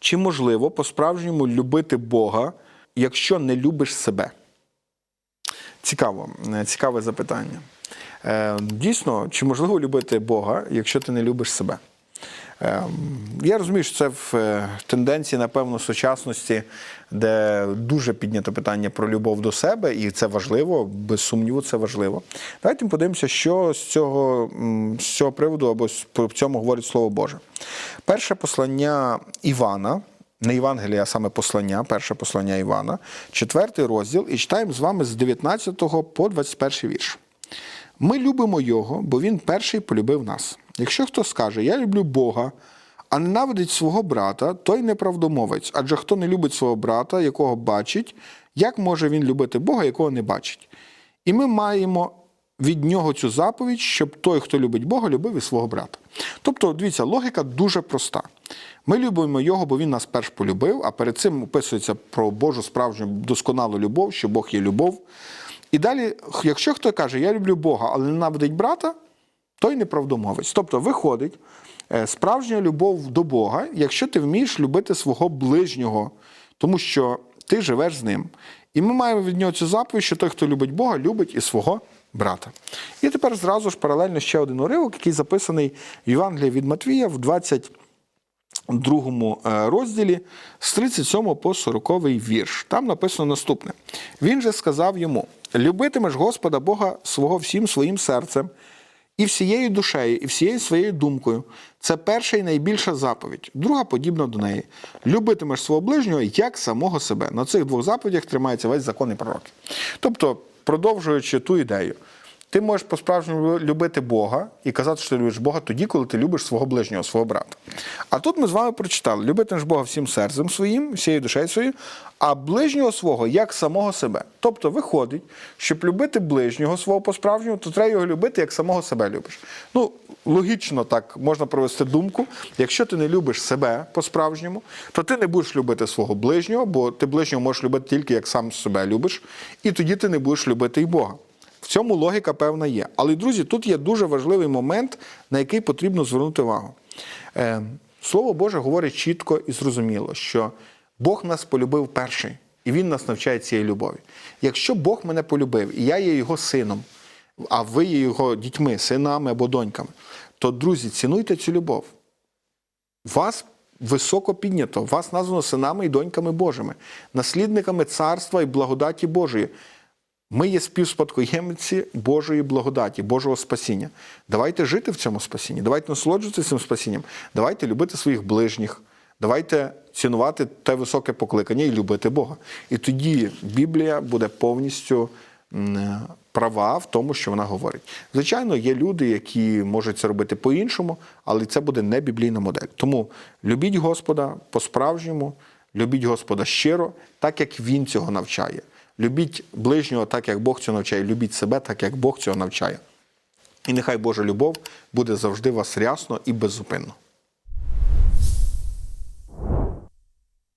Чи можливо по-справжньому любити Бога, якщо не любиш себе? Цікаво, е, цікаве запитання. Е, Дійсно, чи можливо любити Бога, якщо ти не любиш себе? Е, Я розумію, що це в е, тенденції, напевно, сучасності, де дуже піднято питання про любов до себе, і це важливо, без сумніву, це важливо. Давайте подивимося, що з цього, з цього приводу або в цьому говорить Слово Боже. Перше послання Івана. Не Євангелія, а саме послання, перше послання Івана, четвертий розділ, і читаємо з вами з 19 по 21 вірш. Ми любимо Його, бо Він перший полюбив нас. Якщо хто скаже, я люблю Бога, а ненавидить свого брата, той неправдомовець. Адже хто не любить свого брата, якого бачить, як може він любити Бога, якого не бачить? І ми маємо від нього цю заповідь, щоб той, хто любить Бога, любив і свого брата. Тобто, дивіться, логіка дуже проста. Ми любимо його, бо він нас перш полюбив, а перед цим описується про Божу справжню досконалу любов, що Бог є любов. І далі, якщо хто каже, я люблю Бога, але ненавидить брата, той неправдомовець. Тобто виходить е, справжня любов до Бога, якщо ти вмієш любити свого ближнього, тому що ти живеш з ним. І ми маємо від нього цю заповідь, що той, хто любить Бога, любить і свого брата. І тепер зразу ж паралельно ще один уривок, який записаний в Євангелії від Матвія в 20 другому е, розділі з 37 по 40 вірш. Там написано наступне: Він же сказав йому: любитимеш Господа Бога свого всім своїм серцем, і всією душею, і всією своєю думкою. Це перша і найбільша заповідь, друга подібна до неї. Любитимеш свого ближнього як самого себе. На цих двох заповідях тримається весь закон і пророки. Тобто, продовжуючи ту ідею. Ти можеш по-справжньому любити Бога і казати, що ти любиш Бога тоді, коли ти любиш свого ближнього, свого брата. А тут ми з вами прочитали: любити ж Бога всім серцем своїм, всією душею своєю, а ближнього свого як самого себе. Тобто виходить, щоб любити ближнього свого по-справжньому, то треба його любити, як самого себе любиш. Ну, логічно так можна провести думку. Якщо ти не любиш себе по-справжньому, то ти не будеш любити свого ближнього, бо ти ближнього можеш любити тільки як сам себе любиш, і тоді ти не будеш любити і Бога. В цьому логіка певна є. Але, друзі, тут є дуже важливий момент, на який потрібно звернути увагу. Е, Слово Боже говорить чітко і зрозуміло, що Бог нас полюбив перший, і Він нас навчає цієї любові. Якщо Бог мене полюбив, і я є його сином, а ви є його дітьми, синами або доньками, то, друзі, цінуйте цю любов. Вас високо піднято, вас названо синами і доньками Божими, наслідниками царства і благодаті Божої. Ми є співспадкоємці Божої благодаті, Божого спасіння. Давайте жити в цьому спасінні, давайте насолоджуватися цим спасінням, давайте любити своїх ближніх, давайте цінувати те високе покликання і любити Бога. І тоді Біблія буде повністю права в тому, що вона говорить. Звичайно, є люди, які можуть це робити по-іншому, але це буде не біблійна модель. Тому любіть Господа по-справжньому, любіть Господа щиро, так як Він цього навчає. Любіть ближнього так, як Бог цього навчає, любіть себе так, як Бог цього навчає. І нехай Божа любов буде завжди вас рясно і беззупинно.